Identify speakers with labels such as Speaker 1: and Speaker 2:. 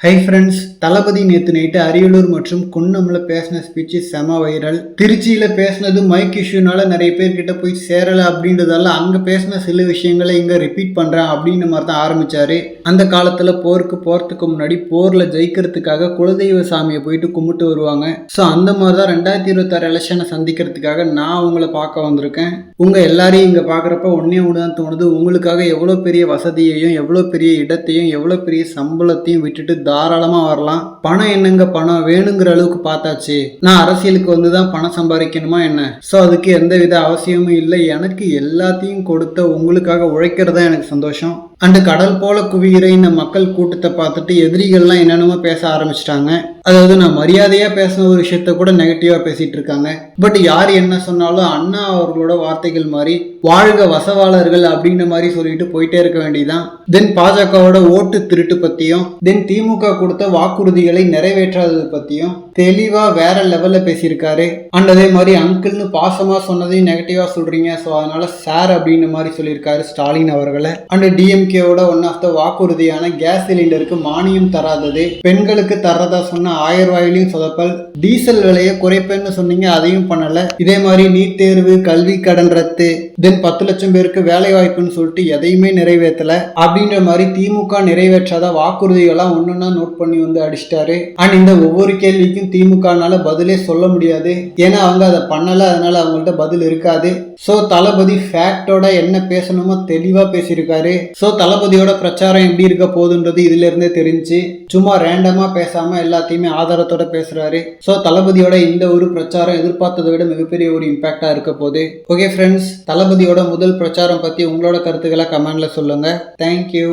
Speaker 1: Hi friends தளபதி நேற்று night Ariyalur மற்றும் குன்னம்ல பேசின ஸ்பீச் செம வைரல். திருச்சியில பேசினது மைக் இஷ்யூனால நிறைய பேர்கிட்ட போய் சேரல அப்படின்றதால அங்க பேசின சில விஷயங்களை இங்க ரிப்பீட் பண்றேன் அப்படின்ற மாதிரி தான் ஆரம்பிச்சாரு. அந்த காலத்துல போருக்கு போறதுக்கு முன்னாடி போர்ல ஜெயிக்கிறதுக்காக குலதெய்வ சாமியை போயிட்டு கும்பிட்டு வருவாங்க. ஸோ அந்த மாதிரி தான் ரெண்டாயிரத்தி இருபத்தாறு எலெக்ஷனை சந்திக்கிறதுக்காக நான் உங்களை பார்க்க வந்திருக்கேன். உங்க எல்லாரையும் இங்க பாக்குறப்ப ஒன்னே ஒன்று தான் தோணுது. உங்களுக்காக எவ்வளோ பெரிய வசதியையும் எவ்வளோ பெரிய இடத்தையும் எவ்வளோ பெரிய சம்பளத்தையும் விட்டுட்டு தாராளமா வரலாம். பணம் என்னங்க பணம்? வேணுங்கிற அளவுக்கு பார்த்தாச்சு. நான் அரசியலுக்கு வந்து தான் பணம் சம்பாதிக்கணுமா என்ன? ஸோ அதுக்கு எந்த வித அவசியமும் இல்லை. எனக்கு எல்லாத்தையும் கொடுத்த உங்களுக்காக உழைக்கிறது தான் எனக்கு சந்தோஷம். அண்டு கடல் போல குவிகிற இந்த மக்கள் கூட்டத்தை பார்த்துட்டு எதிரிகள்லாம் என்னென்னமோ பேச ஆரம்பிச்சிட்டாங்க. அதாவது நான் மரியாதையா பேசின ஒரு விஷயத்த கூட நெகட்டிவா பேசிட்டு இருக்காங்க. பட் யார் என்ன சொன்னாலும் அண்ணா அவர்களோட வார்த்தைகள் மாதிரி வாழ்க வசவாளர்கள் அப்படின்ற மாதிரி சொல்லிட்டு போயிட்டே இருக்க வேண்டியதான் தென் பாஜகவோட ஓட்டு திருட்டு பத்தியும் தென் திமுக கொடுத்த வாக்குறுதிகளை நிறைவேற்றாதது பத்தியும் தெளிவாக வேற லெவலில் பேசியிருக்காரு. அண்ட் அதே மாதிரி அங்கிள்னு பாசமாக சொன்னதையும் நெகட்டிவாக சொல்கிறீங்க ஸோ அதனால் சார் அப்படின்ற மாதிரி சொல்லியிருக்காரு ஸ்டாலின் அவர்களை. அண்ட் டிஎம்கேவோட ஒன் ஆஃப் த வாக்குறுதியான கேஸ் சிலிண்டருக்கு மானியம் தராதது. பெண்களுக்கு தர்றதா சொன்ன ஆயிரம் ரூபாயிலையும் சொதப்பல். டீசல் விலையை குறைப்பேன்னு சொன்னீங்க அதையும் பண்ணலை. இதே மாதிரி நீட் தேர்வு கல்வி கடன் ரத்து தென் பத்து லட்சம் பேருக்கு வேலை வாய்ப்புன்னு சொல்லிட்டு எதையுமே நிறைவேற்றலை. அப்படின்ற மாதிரி திமுக நிறைவேற்றாத வாக்குறுதிகளெலாம் ஒன்று ஒன்றா நோட் பண்ணி வந்து அடிச்சிட்டாரு. அண்ட் இந்த ஒவ்வொரு கேள்விக்கும் திமுகனால பதிலே சொல்ல முடியாது. ஏன்னா அவங்க அதை பண்ணல அதனால அவங்கள்ட்ட பதில் இருக்காது. ஸோ தளபதி ஃபேக்டோட என்ன பேசணுமோ தெளிவா பேசியிருக்காரு. ஸோ தளபதியோட பிரச்சாரம் எப்படி இருக்க போகுதுன்றது இதுல இருந்தே தெரிஞ்சு சும்மா ரேண்டமா பேசாம எல்லாத்தையுமே ஆதாரத்தோட பேசுறாரு. ஸோ தளபதியோட இந்த ஒரு பிரச்சாரம் எதிர்பார்த்ததை விட மிகப்பெரிய ஒரு இம்பாக்டா இருக்க போகுது. ஓகே ஃப்ரெண்ட்ஸ் தளபதியோட முதல் பிரச்சாரம் பத்தி உங்களோட கருத்துக்களை கமெண்ட்ல சொல்லுங்க. தேங்க்யூ